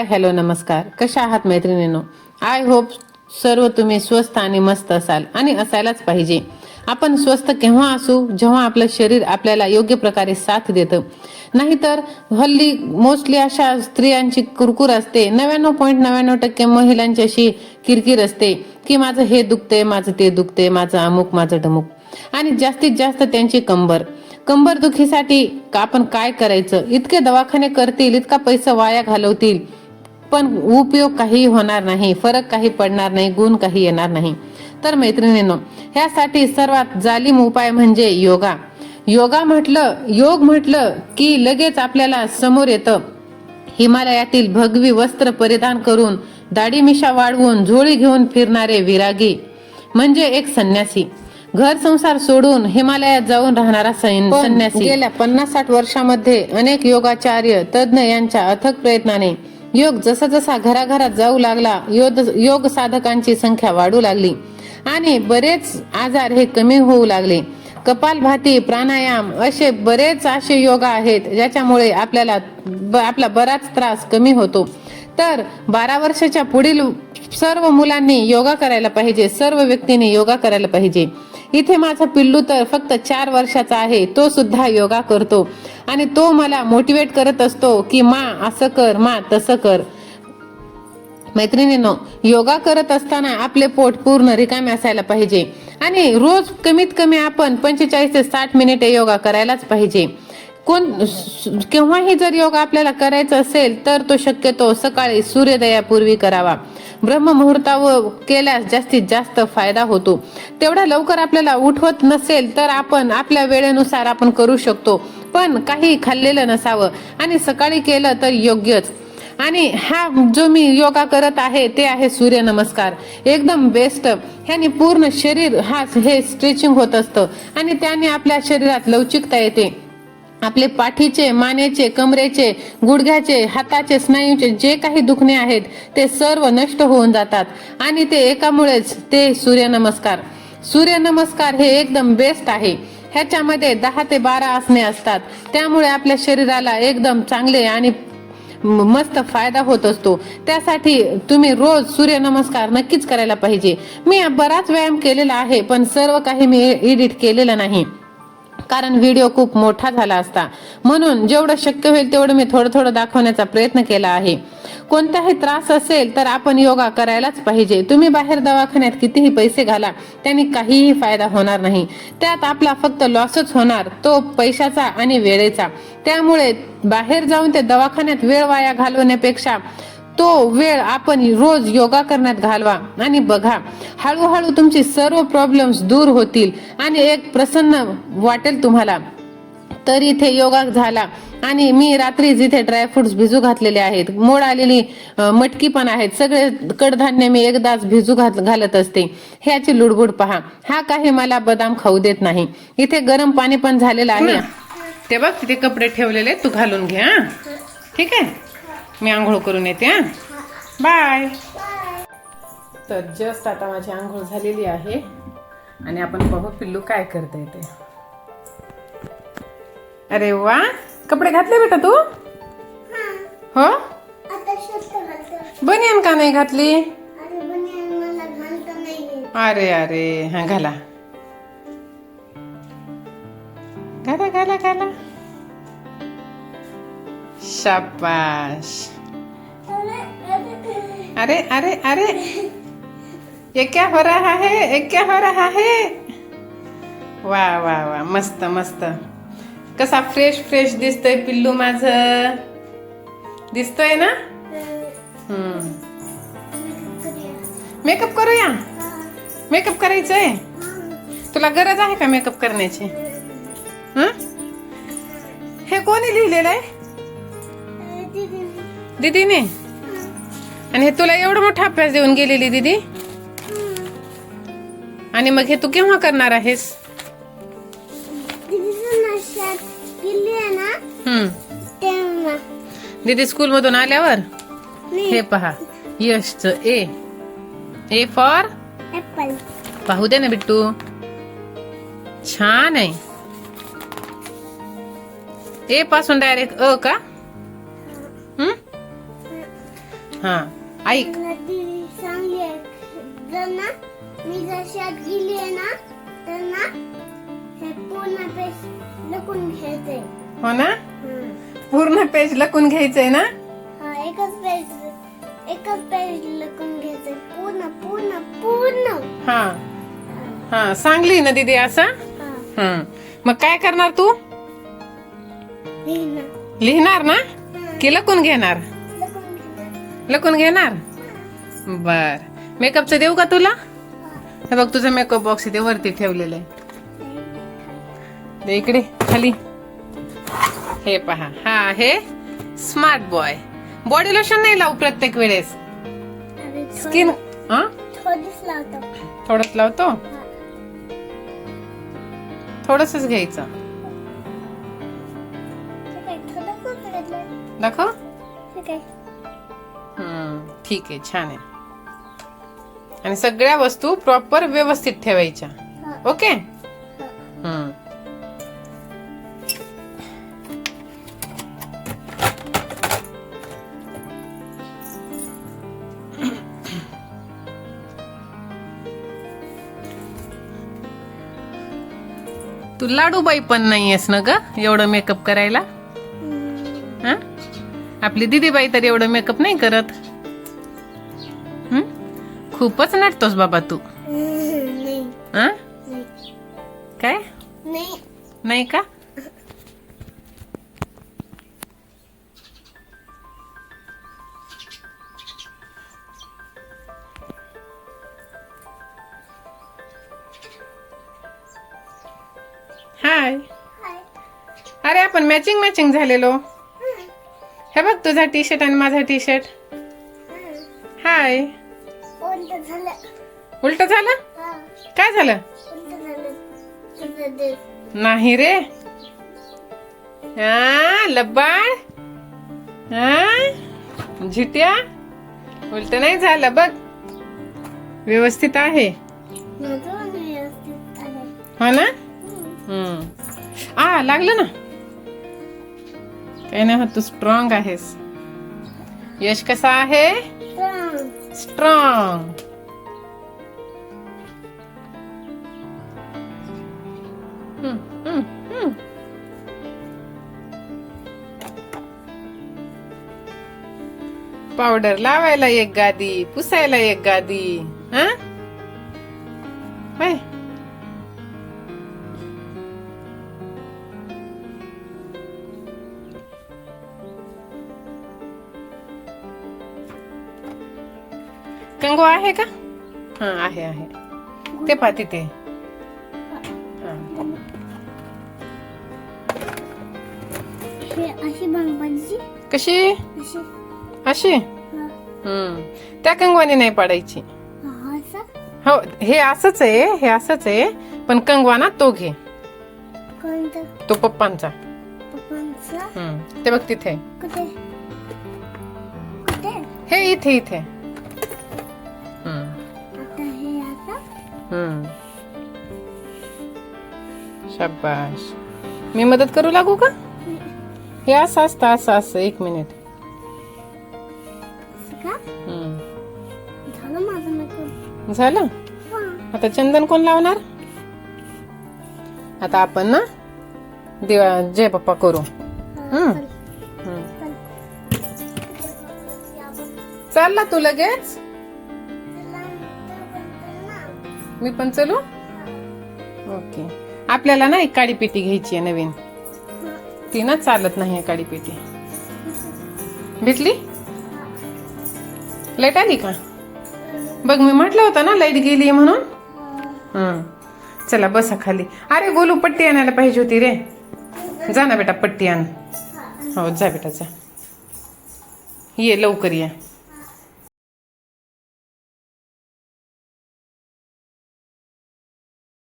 Hi hello नमस्कार. कशा आहात मैत्रिणींनो? आय होप सर्व तुम्ही स्वस्त आणि मस्त असाल आणि असायलाच पाहिजे. आपण स्वस्त केव्हा असू? जेव्हा आपलं शरीर आपल्याला योग्य प्रकारे साथ देतं. नाहीतर हल्ली मोस्टली अशा स्त्रियांची कुरकुर असते. नव्याण्णव पॉईंट नव्याण्णव टक्के महिलांची अशी किरकिर असते की माझं हे दुखते माझं ते दुखते माझं अमुक माझं ढमुक आणि जास्तीत जास्त त्यांची कंबर. कंबर दुखीसाठी आपण काय करायचं? इतके दवाखाने करतील इतका पैसा वाया घालवतील. पण उपयोग काही होणार नाही फरक काही पडणार नाही गुण काही येणार नाही. तर मैत्रिणींनो ह्यासाठी सर्वात जालिम उपाय म्हणजे योगा. योगा म्हटलं योग म्हटलं की लगेच आपल्याला समोर येतं. हिमालयातील भगवी वस्त्र परिधान करून दाढी मिशा वाढवून झोळी घेऊन फिरणारे विरागी म्हणजे एक संन्यासी. घर संसार सोडून हिमालयात जाऊन राहणारा सैन- संन्यासी. गेल्या पन्नास साठ वर्षामध्ये अनेक योगाचार्य तज्ज्ञ यांच्या अथक प्रयत्नाने योग जसा जसा घराघरात जाऊ लागला योग योग साधकांची संख्या वाढू लागली. आणि बरेच आजार हे कमी होऊ लागले. कपालभाती प्राणायाम असे बरेच असे योग आहेत ज्याच्यामुळे आपल्याला ब- आपला बराच त्रास कमी होतो. तर बारा वर्षाच्या पुढील सर्व मुलांनी योगा करायला पाहिजे सर्व व्यक्तींनी योगा करायला पाहिजे. इथे माझा पिल्लू तर फक्त चार वर्षाचा आहे तो सुद्धा योगा करतो. आणि तो मला मोटिवेट करत असतो की मा असं कर मा तसं कर. मैत्रिणींनो योगा करत असताना आपले पोट पूर्ण रिकामे असायला पाहिजे. आणि रोज कमीत कमी आपण पंचेचाळीस ते साठ मिनिटे योगा करायलाच पाहिजे. कोण केव्हाही जर योग आपल्याला करायचा असेल तर तो शक्यतो सकाळी सूर्योदयापूर्वी करावा. ब्रह्ममुहूर्तावर केल्यास जास्तीत जास्त फायदा होतो. तेवढा लवकर आपल्याला उठवत नसेल तर आपण आपल्या वेळेनुसार आपण करू शकतो. पण काही खाल्लेलं नसावं आणि सकाळी केलं तर योग्यच. आणि हा जो मी योगा करत आहे ते आहे सूर्यनमस्कार. एकदम बेस्ट. ह्याने पूर्ण शरीर हा हे स्ट्रेचिंग होत असतं. आणि त्याने आपल्या शरीरात लवचिकता येते. आपले पाठीचे मानेचे कमरेचे गुडघ्याचे हाताचे स्नायूचे जे काही दुखणे आहेत ते सर्व नष्ट होऊन जातात. आणि ते एकामुळेच ते सूर्यनमस्कार. सूर्यनमस्कार हे एकदम बेस्ट आहे. ह्याच्यामध्ये दहा ते बारा आसने असतात. त्यामुळे आपल्या शरीराला एकदम चांगले आणि मस्त फायदा होत असतो. त्यासाठी तुम्ही रोज सूर्यनमस्कार नक्कीच करायला पाहिजे. मी बराच व्यायाम केलेला आहे पण सर्व काही मी एडिट केलेलं नाही. कारण व्हिडिओ खूप मोठा झाला असता. म्हणून जेवढं शक्य होईल तेवढं मी थोडं थोडं दाखवण्याचा प्रयत्न केला आहे. कोणताही त्रास असेल तर आपण योगा करायलाच पाहिजे. तुम्ही बाहेर दवाखान्यात कितीही पैसे घाला त्यांनी काहीही फायदा होणार नाही. त्यात आपला फक्त लॉसच होणार तो पैशाचा आणि वेळेचा. त्यामुळे बाहेर जाऊन ते दवाखान्यात वेळ वाया घालवण्यापेक्षा तो वेळ आपण रोज योगा करण्यात घालवा आणि बघा हळूहळू तुमची सर्व प्रॉब्लेम्स दूर होतील आणि एक प्रसन्न वाटेल तुम्हाला. तर इथे योगा झाला आणि मी रात्री जिथे ड्रायफ्रुट्स भिजू घातलेले आहेत मोड आलेली मटकी पण आहेत सगळे कडधान्य मी एकदाच भिजू घात घालत असते. ह्याची लुडबुड पहा. हा काही मला बदाम खाऊ देत नाही. इथे गरम पाणी पण झालेलं आहे. ते बघ तिथे कपडे ठेवलेले तू घालून घे हा. ठीक आहे? मी आंघोळ करून येते हा? बाय. तर जस्ट आता माझी आंघोळ झालेली आहे. आणि आपण बघू पिल्लू काय करता येते अरे वा. कपडे घातले बेटा तू? हो? बनियान का नाही घातली? अरे अरे अरे. हा घाला. घाला घाला घाला. शाबाश अरे अरे. अरे ये क्या हो रहा है? ये क्या हो रहा है? वा वा वा. मस्त मस्त. कसा फ्रेश फ्रेश दिसतोय पिल्लू माझ. दिसतोय ना? मेकअप करूया? मेकअप करायचंय? तुला गरज आहे का मेकअप करण्याची? हं? हे कोणी लिहिलेलं आहे दीदीने आणि हे तुला एवढा मोठा अभ्यास देऊन गेलेली दीदी? आणि मग हे तू केव्हा करणार आहेस? हम्म. दीदी स्कूल मधून आल्यावर हे पहा. यशच ए. ए फॉर? पाहू दे ना बिट्टू. छान आहे. ए पासून डायरेक्ट अ का? हं? हा. ऐक. मला ती चांगली आहे. जर ना मी जर शाळेत गेली आहे ना तर ना हे पूर्ण पेज लपून घ्यायचंय. हो ना? हं. पूर्ण पेज लकून घ्यायचंय ना? हा एकच पेज एकच पेज लपून घ्यायचंय. पूर्ण पूर्ण पूर्ण. हा. हा सांगली ना दीदी असं? हा. हम्म. मग काय करणार तू? लिहिणं. लिहिणार ना. की लकून घेणार. लकून घेणार? बर. मेकअपचं देऊ का तुला? हे बघ तुझा मेकअप बॉक्स इथे वरती ठेवलेलं आहे. इकडे खाली. हे पहा हा आहे स्मार्ट बॉय बॉडी लोशन नाही लावू प्रत्येक वेळेस. स्किन हा? थोडीच लावतो. हा. थोडसच घ्यायचं. दाखव. ठीक आहे हम्म ठीक आहे छान आहे. आणि सगळ्या वस्तू प्रॉपर व्यवस्थित ठेवायच्या. ओके हम्म. तू लाडूबाई पण नाहीयेस ना ग? एवढं मेकअप करायला? आपली दीदीबाई तर एवढं मेकअप नाही करत? खूपच नटतोस बाबा तू. हा? काय? नाही. नाही का? हाय. हाय. अरे आपण मॅचिंग मॅचिंग झालेलो. हं. हे बघ तुझा टी शर्ट आणि माझा टी शर्ट हं. हाय उलट झालं. उलट झालं? हा. काय झालं? उलट झालं. तुझं ते नाही रे. हा हा झिट्या. उलट नाही झालं बघ. व्यवस्थित आहे. माझं पण व्यवस्थित आहे. हो ना? हं. हम्म. आ लागलं ना? काही नाही होत तू स्ट्रॉंग आहेस. यश कसा आहे? स्ट्रॉंग पावडर लावायला एक गादी पुसायला एक गादी हा? कंगो आहे का? हा आहे आहे. ते पहा तिथे. कशी? अशी? अशी? हा. हम्म. त्या कंगवाने नाही पाडायची. हा, हो हे असंच आहे हे असंच आहे. पण कंगवा ना तो घे. तो पप्पांचा? हम्म. ते बघ तिथे. कुठे? कुठे? हे इथे इथे. शाबाश मी मदत करू लागू का? हे असं असतं असं असं एक मिनिट झालं आता चंदन कोण लावणार? आता आपण ना दिवा जय बाप्पा करू. चालला तू लगेच. मी पण चलू? ओके. आपल्याला ना एक काडी पेटी घ्यायची आहे नवीन. ती ना चालत नाही आहे काडी पेटी भेटली? लाइट आली का? बघ मी म्हटलं होतं ना लाइट गेली म्हणून. चला बसा खाली. अरे गोलू पट्टी आणायला पाहिजे होती रे. जा ना बेटा पट्टी आण. हो जा बेटा जा. ये लवकर या.